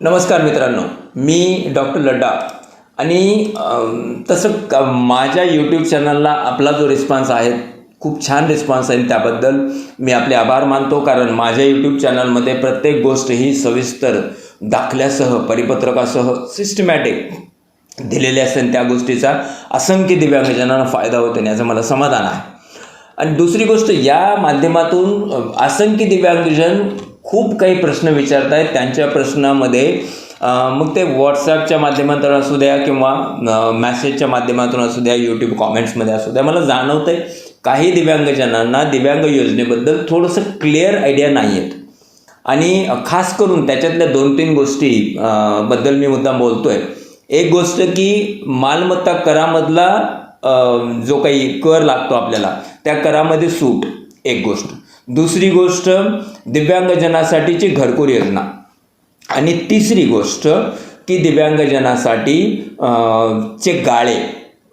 नमस्कार मित्रांनो मी डॉक्टर लड्डा. आणि तसं क माझ्या यूट्यूब चॅनलला आपला जो रिस्पॉन्स आहे खूप छान रिस्पॉन्स आहे त्याबद्दल मी आपले आभार मानतो. कारण माझ्या यूट्यूब चॅनलमध्ये प्रत्येक गोष्ट ही सविस्तर दाखल्यासह परिपत्रकासह सिस्टमॅटिक दिलेली असेल त्या गोष्टीचा असंख्य दिव्यांगजनांना फायदा होतो याचं मला समाधान आहे. आणि दुसरी गोष्ट या माध्यमातून असंख्य दिव्यांगजन खूप काही प्रश्न विचारत आहेत त्यांच्या प्रश्नामध्ये मग ते व्हॉट्सॲपच्या माध्यमातून असू द्या किंवा मॅसेजच्या माध्यमातून असू द्या यूट्यूब कॉमेंट्समध्ये असू द्या मला जाणवतं आहे काही दिव्यांगजनांना दिव्यांग योजनेबद्दल थोडंसं क्लिअर आयडिया नाही आहेत आणि खास करून त्याच्यातल्या दोन तीन गोष्टी बद्दल मी मुद्दाम आहे एक गोष्ट की मालमत्ता करामधला जो काही कर लागतो आपल्याला त्या करामध्ये सूट एक गोष्ट. दुसरी गोष्ट दिव्यांगजनासाठीची घरकुल योजना. आणि तिसरी गोष्ट की दिव्यांगजनासाठी चे गाळे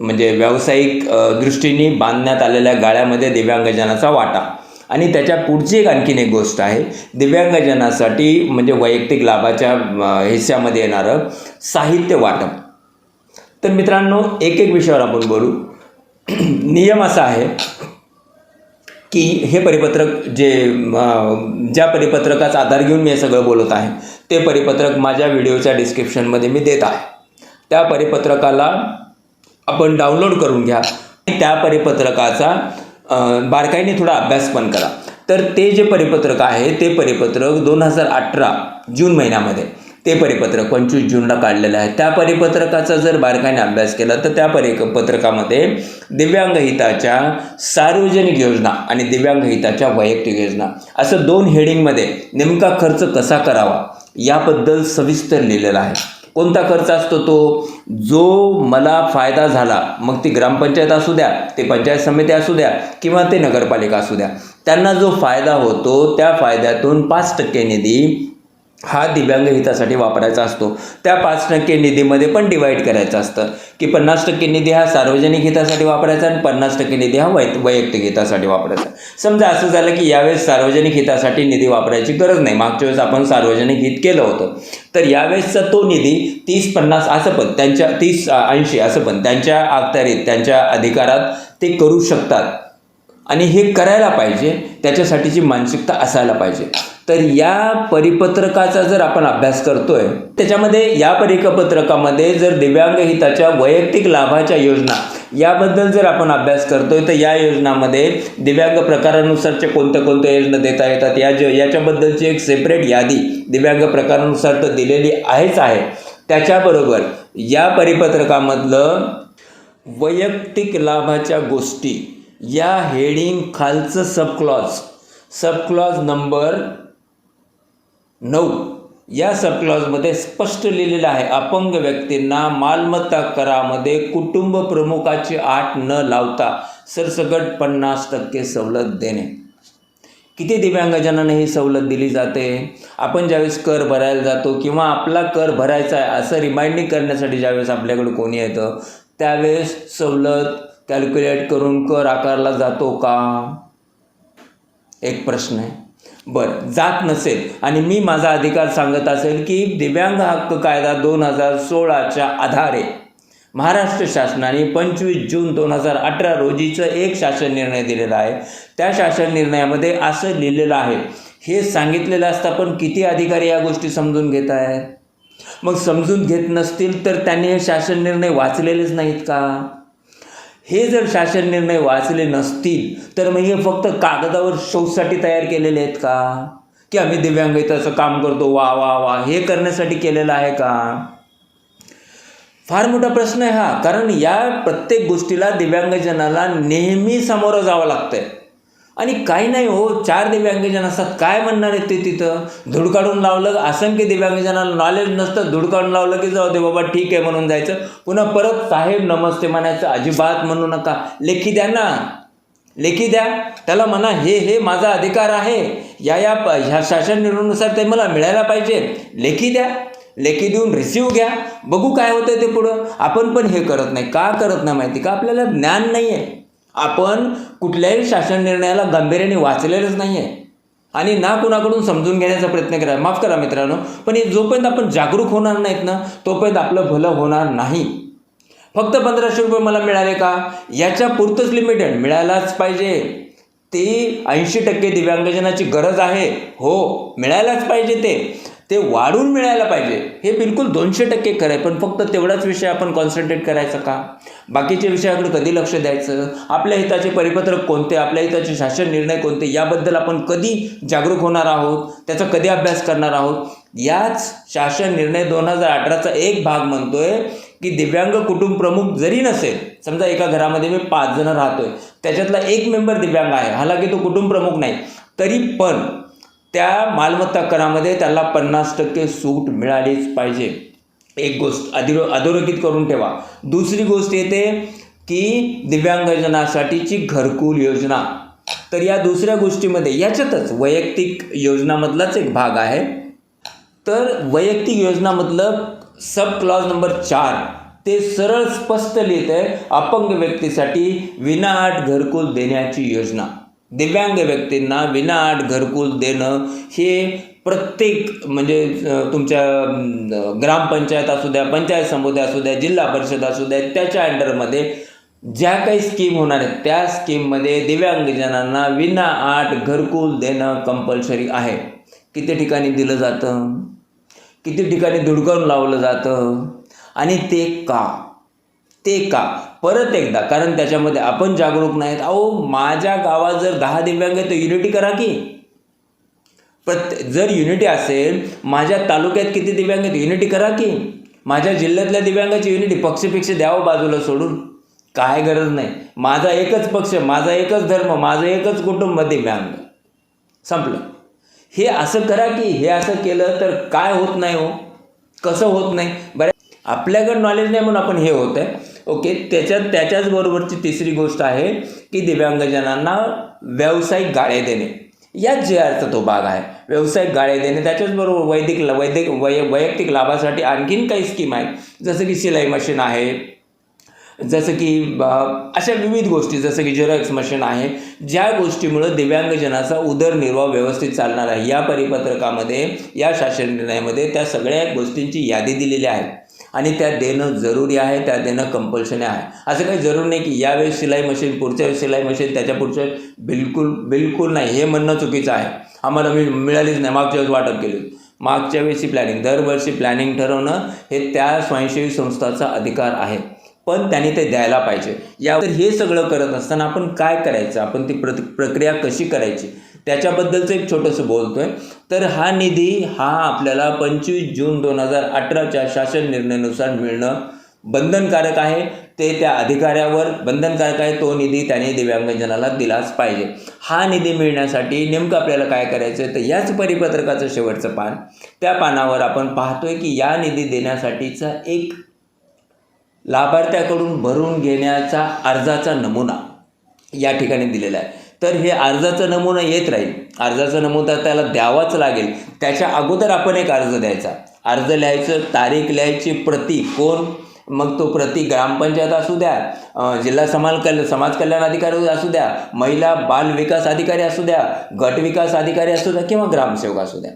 म्हणजे व्यावसायिक दृष्टीने बांधण्यात आलेल्या गाळ्यामध्ये दिव्यांगजनाचा वाटा. आणि त्याच्या पुढची एक आणखीन एक गोष्ट आहे दिव्यांगजनासाठी म्हणजे वैयक्तिक लाभाच्या हिस्स्यामध्ये येणारं साहित्य वाटप. तर मित्रांनो एक एक विषयावर आपण बोलू. नियम असा आहे की हे परिपत्रक जे ज्या परिपत्रकाचा आधार घेऊन मी हे सगळं बोलत आहे ते परिपत्रक माझ्या व्हिडिओच्या डिस्क्रिप्शनमध्ये मी देत आहे. त्या परिपत्रकाला आपण डाउनलोड करून घ्या. आणि त्या परिपत्रकाचा बारकाईने थोडा अभ्यास पण करा. तर ते जे परिपत्रक आहे ते परिपत्रक दोन हजार अठरा जून महिन्यामध्ये ते परिपत्रक पंचवीस जूनला काढलेलं आहे. त्या परिपत्रकाचा जर बारकाईने अभ्यास केला तर त्या परिपत्रकामध्ये दिव्यांग हिताच्या सार्वजनिक योजना आणि दिव्यांग हिताच्या वैयक्तिक योजना असं दोन हेडिंगमध्ये नेमका खर्च कसा करावा याबद्दल सविस्तर लिहिलेला आहे. कोणता खर्च असतो तो? जो मला फायदा झाला मग ती ग्रामपंचायत असू द्या ते पंचायत समिती असू द्या किंवा ते नगरपालिका असू द्या त्यांना जो फायदा होतो त्या फायद्यातून पाच टक्के निधी हा दिव्यांग हितासाठी वापरायचा असतो. त्या पाच टक्के निधीमध्ये पण डिवाईड करायचं असतं. की पन्नास टक्के निधी हा सार्वजनिक हितासाठी वापरायचा आणि पन्नास टक्के निधी हा वै वैयक्तिक हितासाठी वापरायचा. समजा असं झालं की यावेळेस सार्वजनिक हितासाठी निधी वापरायची गरज नाही. मागच्या वेळेस आपण सार्वजनिक हित केलं होतं. तर यावेळेसचा तो निधी तीस पन्नास असं पण त्यांच्या तीस ऐंशी असं पण त्यांच्या अखत्यारीत त्यांच्या अधिकारात ते करू शकतात. आणि हे करायला पाहिजे. त्याच्यासाठीची मानसिकता असायला पाहिजे. तर या परिपत्रकाचा जर आपण अभ्यास करतोय त्याच्यामध्ये या परिपत्रकामध्ये जर दिव्यांग हिताच्या वैयक्तिक लाभाच्या योजना याबद्दल जर आपण अभ्यास करतोय तर या योजनामध्ये दिव्यांग प्रकारानुसारचे कोणत्या कोणत्या योजना देता येतात? या जो याच्याबद्दलची एक सेपरेट यादी दिव्यांग प्रकारानुसार तर दिलेली आहेच आहे. त्याच्याबरोबर या परिपत्रकामधलं वैयक्तिक लाभाच्या गोष्टी या हेडिंग खालचं सबक्लॉज सबक्लॉज नंबर नऊ. या सबक्लॉजमध्ये स्पष्ट लिहिलेलं आहे अपंग व्यक्तींना मालमत्ता करामध्ये कुटुंब प्रमुखाची आठ न लावता सरसकट पन्नास टक्के सवलत देणे. किती दिव्यांगजनांना ही सवलत दिली जाते? आपण ज्यावेळेस कर भरायला जातो किंवा आपला कर भरायचा आहे असं रिमाइंडिंग करण्यासाठी ज्यावेळेस आपल्याकडे कोणी येतं त्यावेळेस सवलत कॅल्क्युलेट करून कर आकारला जातो का? एक प्रश्न आहे. बरं जात नसेल. आणि मी माझा अधिकार सांगत असेल की दिव्यांग हक्क कायदा दोन हजार सोळाच्या आधारे महाराष्ट्र शासनाने पंचवीस जून दोन हजार अठरा रोजीचं एक शासन निर्णय दिलेला आहे. त्या शासन निर्णयामध्ये असं लिहिलेलं आहे. हे सांगितलेलं असतं पण किती अधिकारी या गोष्टी समजून घेत आहेत? मग समजून घेत नसतील तर त्यांनी हे शासन निर्णय वाचलेलेच नाहीत का? हे जर शासन निर्णय वाचले नसतील तर मग हे फक्त कागदावर शोसाठी तयार केलेले आहेत का? की आम्ही दिव्यांग हिताचं काम करतो वा वा वा हे करण्यासाठी केलेलं आहे का? फार मोठा प्रश्न आहे हा कारण या प्रत्येक गोष्टीला दिव्यांगजनाला नेहमी सामोरं जावं लागतंय. आणि काही नाही हो चार दिव्यांगजन असतात. काय म्हणणार आहेत ते तिथं? धूळ काढून लावलं असंख्य दिव्यांगजनाला नॉलेज नसतं धूळ काढून लावलं की जाऊ दे बाबा ठीक आहे म्हणून जायचं. पुन्हा परत साहेब नमस्ते म्हणायचं अजिबात म्हणू नका. लेखी द्या ना. लेखी द्या. त्याला म्हणा हे हे माझा अधिकार आहे. या या ह्या शासन निर्णयानुसार ते मला मिळायला पाहिजे. लेखी द्या. लेखी देऊन रिसिव्ह घ्या. बघू काय होतं ते पुढं. आपण पण हे करत नाही. का करत नाही माहिती का? आपल्याला ज्ञान नाही आहे आपण कुठल्याही शासन निर्णयाला गांभीर्याने वाचलेलंच नाही आहे आणि ना कुणाकडून समजून घेण्याचा प्रयत्न करा माफ करा मित्रांनो पण हे जोपर्यंत आपण जागरूक होणार नाहीत ना तोपर्यंत आपलं भलं होणार नाही. फक्त पंधराशे रुपये मला मिळाले का? याच्या पुरतंच लिमिटेड मिळायलाच पाहिजे. ते ऐंशी टक्के दिव्यांगजनाची गरज आहे. हो मिळायलाच पाहिजे ते. ते वाढून मिळायला पाहिजे. हे बिलकुल दोनशे टक्के खरं आहे पण फक्त तेवढाच विषय आपण कॉन्सन्ट्रेट करायचा का? बाकीच्या विषयाकडे कधी लक्ष द्यायचं? आपल्या हिताचे परिपत्रक कोणते? आपल्या हिताचे शासन निर्णय कोणते? याबद्दल आपण कधी जागरूक होणार आहोत? त्याचा कधी अभ्यास करणार आहोत? याच शासन निर्णय दोन हजार अठराचा एक भाग म्हणतोय की दिव्यांग कुटुंब प्रमुख जरी नसेल समजा एका घरामध्ये मी पाच जण राहतोय त्याच्यातला एक मेंबर दिव्यांग आहे. हालाकी तो कुटुंब प्रमुख नाही तरी पण त्या मालमत्ता करामध्ये त्याला पन्नास टक्के सूट मिळालीच पाहिजे. एक गोष्ट अधिरो अधोरेखित करून ठेवा. दुसरी गोष्ट येते की दिव्यांगजनासाठीची घरकुल योजना. तर या दुसऱ्या गोष्टीमध्ये याच्यातच वैयक्तिक योजनामधलाच एक भाग आहे. तर वैयक्तिक योजनामधलं सब क्लॉज नंबर चार ते सरळ स्पष्ट लिहित आहे अपंग व्यक्तीसाठी विनाआट घरकुल देण्याची योजना. दिव्यांग व्यक्तींना विनाआट घरकुल देणं हे प्रत्येक म्हणजे तुमच्या ग्रामपंचायत असू द्या पंचायत समुदाय असू द्या जिल्हा परिषद असू द्या त्याच्या अंडरमध्ये ज्या काही स्कीम होणार आहेत त्या स्कीममध्ये दिव्यांगजनांना विनाआट घरकुल देणं कंपल्सरी आहे. किती ठिकाणी दिलं जातं? किती ठिकाणी धुडकावून लावलं जातं? आणि ते का? ते का? परत एकदा कारण त्याच्यामध्ये आपण जागरूक नाहीत. अहो माझ्या गावात जर दहा दिव्यांग आहे तर युनिटी करा की? प्रत जर युनिटी असेल माझ्या तालुक्यात किती दिव्यांग आहेत युनिटी करा की? माझ्या जिल्ह्यातल्या दिव्यांगाची युनिटी पक्षपेक्षा द्यावं बाजूला सोडून. काय गरज नाही. माझा एकच पक्ष माझा एकच धर्म माझं एकच कुटुंब दिव्यांग. संपलं. हे असं करा की हे असं केलं तर काय होत नाही हो? कसं होत नाही? बरं आपल्याकडं नॉलेज नाही म्हणून आपण हे होत आहे ओके त्याच्यात त्याच्याचबरोबरची तिसरी गोष्ट आहे की दिव्यांगजनांना व्यावसायिक गाळे देणे. याच जे अर्थ तो भाग आहे व्यावसायिक गाळे देणे त्याच्याचबरोबर वैदिक वैदिक वै वैयक्तिक लाभासाठी आणखीन काही स्कीम आहेत. जसं की शिलाई मशीन आहे जसं की अशा विविध गोष्टी जसं की झेरॉक्स मशीन आहे ज्या गोष्टीमुळं दिव्यांगजनाचा उदरनिर्वाह व्यवस्थित चालणार आहे. या परिपत्रकामध्ये या शासन निर्णयामध्ये त्या सगळ्या गोष्टींची यादी दिलेली आहे. आणि त्या देणं जरुरी आहे त्या देणं कंपल्शनी आहे. असं काही जरूर नाही की यावेळेस शिलाई मशीन पुढच्या वेळेस शिलाई मशीन त्याच्या पुढच्या वेळेस बिलकुल बिलकुल नाही. हे म्हणणं चुकीचं आहे. आम्हाला मी मिळालीच नाही. मागच्या वेळेस वाटप केली मागच्या वेळेची प्लॅनिंग दरवर्षी प्लॅनिंग ठरवणं हे त्या स्वयंसेवी संस्थाचा अधिकार आहे. पण त्यांनी ते द्यायला पाहिजे. या तर हे सगळं करत असताना आपण काय करायचं? आपण ती प्र प्रक्रिया कशी करायची? त्याच्याबद्दलचं एक छोटंसं बोलतोय. तर हा निधी हा आपल्याला पंचवीस जून दोन हजार अठराच्या शासन निर्णयानुसार मिळणं बंधनकारक आहे. ते त्या अधिकाऱ्यावर बंधनकारक आहे. तो निधी त्याने दिव्यांगजनाला दिलाच पाहिजे. हा निधी मिळण्यासाठी नेमकं आपल्याला काय करायचं आहे तर याच परिपत्रकाचं शेवटचं पान. त्या पानावर आपण पाहतोय की या निधी देण्यासाठीचा एक लाभार्थ्याकडून भरून घेण्याचा अर्जाचा नमुना या ठिकाणी दिलेला आहे. तर हे अर्जाचं नमुना येत राहील. अर्जाचा नमुना त्याला द्यावाच लागेल. त्याच्या अगोदर आपण एक अर्ज द्यायचा. अर्ज लिहायचं तारीख लिहायची प्रती कोण? मग तो प्रति ग्रामपंचायत असू द्या जिल्हा समाज कल समाज कल्याण अधिकारी असू द्या महिला बाल विकास अधिकारी असू द्या गट विकास अधिकारी असू द्या किंवा ग्रामसेवक असू द्या.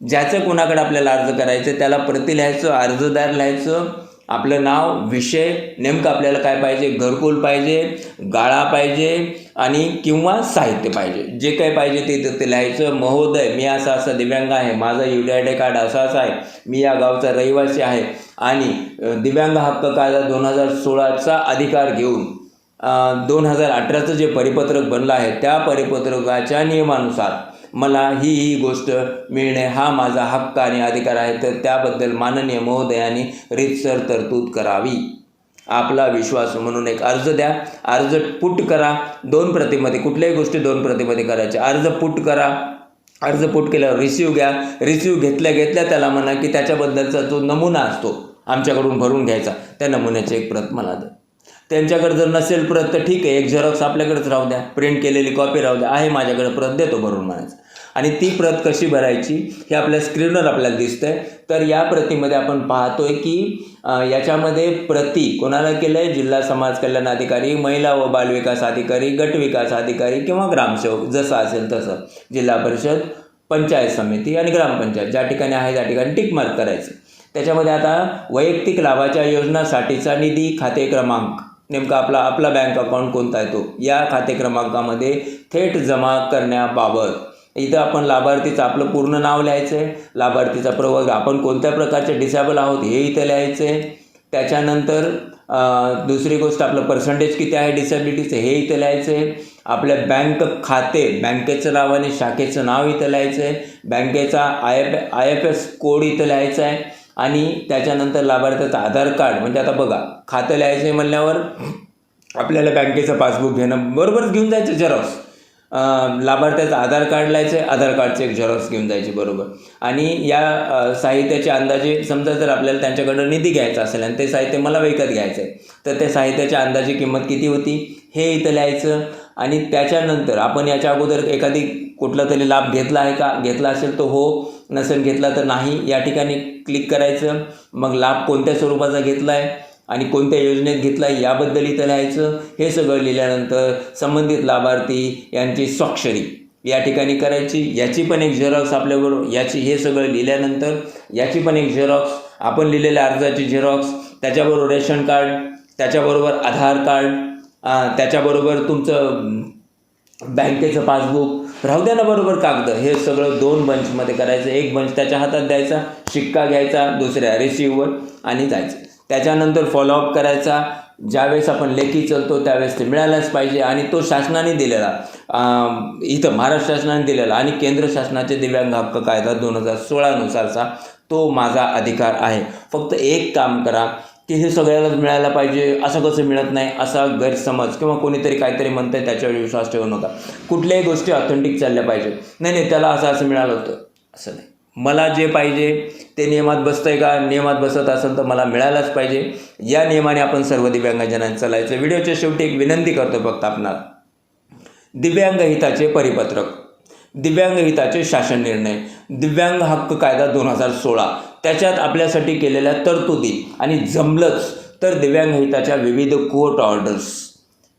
ज्याचं कोणाकडे आपल्याला अर्ज करायचं त्याला प्रति लिहायचं अर्जदार लिहायचं आपलं नाव विषय नेमकं आपल्याला काय पाहिजे? घरकुल पाहिजे गाळा पाहिजे आणि किंवा साहित्य पाहिजे. जे काही पाहिजे ते तिथे ते लिहायचं. महोदय मी असा असा दिव्यांग आहे. माझा U D I D card असा असा आहे. मी या गावचा रहिवासी आहे. आणि दिव्यांग हक्क कायदा दोन हजार सोळाचा अधिकार घेऊन दोन हजार अठराचं जे परिपत्रक बनलं आहे त्या परिपत्रकाच्या नियमानुसार मला ही ही गोष्ट मिळणे हा माझा हक्क आणि अधिकार आहे. तर त्याबद्दल माननीय महोदयांनी रीतसर तरतूद करावी. आपला विश्वास म्हणून एक अर्ज द्या. अर्ज पुट करा. दोन प्रतिमध्ये कुठल्याही गोष्टी दोन प्रतिमध्ये करायच्या. अर्ज पुट करा. अर्ज पुट केल्यावर रिसिव्ह घ्या. रिसिव्ह घेतल्या घेतल्या त्याला म्हणा की त्याच्याबद्दलचा जो नमुना असतो आमच्याकडून भरून घ्यायचा त्या नमुन्याची एक प्रत मला द्या. त्यांच्याकडे जर नसेल प्रत तर ठीक आहे. एक झेरॉक्स आपल्याकडेच राहू द्या. प्रिंट केलेली कॉपी राहू द्या. आहे माझ्याकडे प्रत देतो भरून म्हणायचं. आणि ती प्रत कशी भरायची हे आपल्या स्क्रीनवर आपल्याला दिसतंय. तर या प्रतीमध्ये आपण पाहतोय की याच्यामध्ये प्रती कोणाला केलं आहे जिल्हा समाज कल्याण अधिकारी महिला व बालविकास अधिकारी गट विकास अधिकारी किंवा ग्रामसेवक जसं असेल तसं. जिल्हा परिषद पंचायत समिती आणि ग्रामपंचायत ज्या ठिकाणी आहे त्या ठिकाणी टिक मार्क करायचं. त्याच्यामध्ये आता वैयक्तिक लाभाच्या योजनासाठीचा निधी खाते क्रमांक. नेमका आपला आपला बँक अकाउंट कोणता आहे तो? या खाते क्रमांकामध्ये थेट जमा करण्याबाबत. इथं आपण लाभार्थीचं आपलं पूर्ण नाव लिहायचं आहे लाभार्थीचा प्रवर्ग आपण कोणत्या प्रकारचे डिसेबल आहोत हे इथं लिहायचं आहे त्याच्यानंतर दुसरी गोष्ट आपलं पर्सेंटेज किती आहे डिसेबिलिटीचं हे इथं लिहायचं आहे आपल्या बँक खाते बँकेचं नाव आणि शाखेचं नाव इथं लिहायचं आहे बँकेचा I F I F S code इथं लिहायचा आहे आणि त्याच्यानंतर लाभार्थ्याचं आधार कार्ड म्हणजे आता बघा खातं लिहायचं आहे म्हणल्यावर आपल्याला बँकेचं पासबुक घेणं बरोबरच घेऊन जायचं झेरॉक्स लाभार्थ्याचं आधार कार्ड लिहायचं आहे आधार कार्डचे एक झेरॉक्स घेऊन जायचे बरोबर. आणि या साहित्याचे अंदाजे समजा जर आपल्याला त्यांच्याकडं निधी घ्यायचा असेल आणि ते साहित्य मला विकत घ्यायचं आहे तर त्या साहित्याच्या अंदाजे किंमत किती होती? हे इथं लिहायचं. आणि त्याच्यानंतर आपण याच्या अगोदर एखादी कुठला तरी लाभ घेतला आहे का? घेतला असेल तर हो नसेल घेतला तर नाही. या ठिकाणी क्लिक करायचं. मग लाभ कोणत्या स्वरूपाचा घेतला आहे आणि कोणत्या योजनेत घेतला याबद्दल इथं लिहायचं हे सगळं लिहिल्यानंतर संबंधित लाभार्थी यांची स्वाक्षरी या ठिकाणी करायची. याची पण एक झेरॉक्स आपल्याबरोबर याची हे सगळं लिहिल्यानंतर याची पण एक झेरॉक्स आपण लिहिलेल्या अर्जाची झेरॉक्स त्याच्याबरोबर रेशन कार्ड त्याच्याबरोबर आधार कार्ड त्याच्याबरोबर तुमचं बँकेचं पासबुक राहू द्या ना बरोबर कागद. हे सगळं दोन बंचमध्ये करायचं. एक बंच त्याच्या हातात द्यायचा शिक्का घ्यायचा दुसऱ्या रिसिव्हवर आणि जायचं. त्याच्यानंतर फॉलोअप करायचा. ज्यावेळेस आपण लेखी चलतो त्यावेळेस ते मिळायलाच पाहिजे आणि तो शासनाने दिलेला. इथं महाराष्ट्र शासनाने दिलेला आणि केंद्र शासनाचे दिव्यांग हक्क कायदा दोन हजार सोळानुसारचा तो माझा अधिकार आहे. फक्त एक काम करा की हे सगळ्यालाच मिळायला पाहिजे. असं कसं मिळत नाही असा गैरसमज किंवा कोणीतरी काहीतरी म्हणतंय त्याच्यावर विश्वास ठेवू नका. कुठल्याही गोष्टी ऑथेंटिक चालल्या पाहिजे नाही नाही त्याला असं असं मिळालं होतं. असं नाही. मला जे पाहिजे ते नियमात बसतं आहे का? नियमात बसत असेल तर मला मिळायलाच पाहिजे. या नियमाने आपण सर्व दिव्यांगजनांनी चालायचं. व्हिडिओच्या शेवटी एक विनंती करतो फक्त आपणाला. दिव्यांग हिताचे परिपत्रक. दिव्यांग हिताचे शासन निर्णय. दिव्यांग हक्क कायदा दोन हजार सोळा. त्याच्यात आपल्यासाठी केलेल्या तरतुदी आणि जमलंच तर दिव्यांग हिताच्या विविध कोर्ट ऑर्डर्स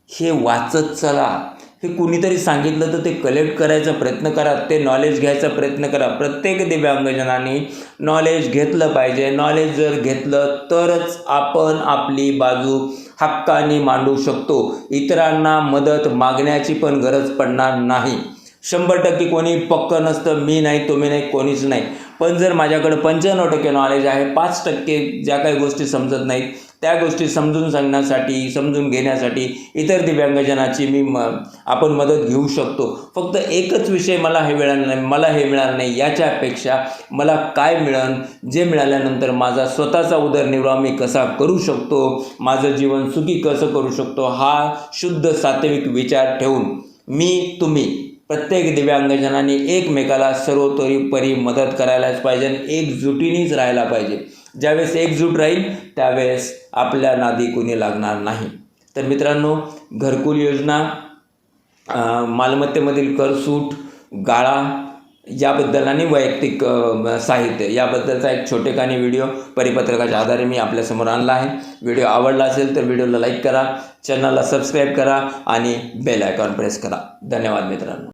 हे वाचत चला. हे कुणीतरी सांगितलं तर ते कलेक्ट करायचा प्रयत्न करा ते नॉलेज घ्यायचा प्रयत्न करा. प्रत्येक दिव्यांगजनाने नॉलेज घेतलं पाहिजे. नॉलेज जर घेतलं तरच आपण आपली बाजू हक्काने मांडू शकतो. इतरांना मदत मागण्याची पण गरज पडणार नाही. शंभर टक्के कोणी पक्क नसतं मी नाही तुम्ही नाही कोणीच नाही. पण जर माझ्याकडं पंच्याण्णव टक्के नॉलेज आहे पाच टक्के ज्या काही गोष्टी समजत नाहीत त्या गोष्टी समजून सांगण्यासाठी समजून घेण्यासाठी इतर दिव्यांगजनाची मी म आपण मदत घेऊ शकतो. फक्त एकच विषय मला हे मिळणार नाही मला हे मिळालं नाही याच्यापेक्षा मला काय मिळन जे मिळाल्यानंतर माझा स्वतःचा उदरनिर्वाह मी कसा करू शकतो माझं जीवन सुखी कसं करू शकतो हा शुद्ध सात्विक विचार ठेवून मी तुम्ही प्रत्येक दिव्यांगजनाने एकमेकाला सर्वतोपरी मदत करायलाच पाहिजे आणि एकजुटीनेच राहायला पाहिजे. ज्यावेळेस एकजूट राहील त्यावेळेस आपल्या नादी कुणी लागणार नाही. तर मित्रांनो घरकुल योजना मालमत्तेमधील कर सूट गाळा याबद्दल आणि वैयक्तिक साहित्य याबद्दलचा एक छोटेखानी व्हिडिओ परिपत्रकाच्या आधारे मी आपल्यासमोर आणला आहे. व्हिडिओ आवडला असेल तर व्हिडिओला लाईक करा चॅनलला सबस्क्राईब करा आणि बेल आयकॉन प्रेस करा. धन्यवाद मित्रांनो.